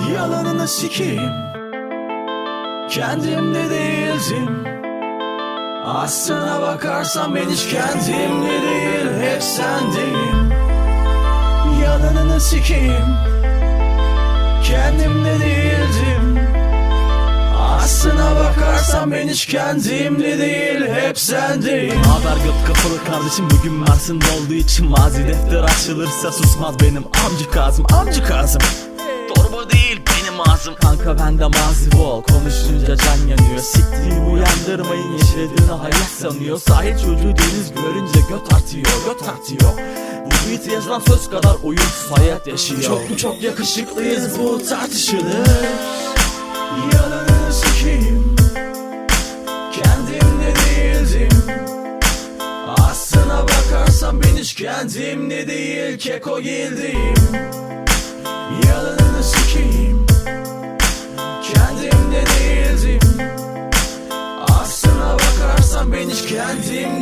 Yalanını sikeyim. Kendimde değildim. Aslına bakarsan ben hiç kendimde değil Hep sendeyim. Yalanını sikeyim. Kendimde değildim. Aslına bakarsan ben hiç kendimde değil Hep sendeyim. Haber göt kapalı kardeşim? Bugün Mersin'de olduğu için mazi defter açılırsa susmaz benim amcı Kazım amcı Kazım ağzım. Kanka bende mazi bol. Konuşunca can yanıyor. Siktiğimi uyandırmayın. Yaşadığını hayat sanıyor. Sahil çocuğu deniz görünce göt artıyor göt artıyor. Bu beat yazılan söz kadar uyumsuz hayat yaşıyor. Çok mu çok yakışıklıyız bu tartışılır? Yalanını sikeyim. Kendimde değildim. Aslına bakarsan ben hiç kendimde değil. Keko gildiyim Yalanını sikeyim değildim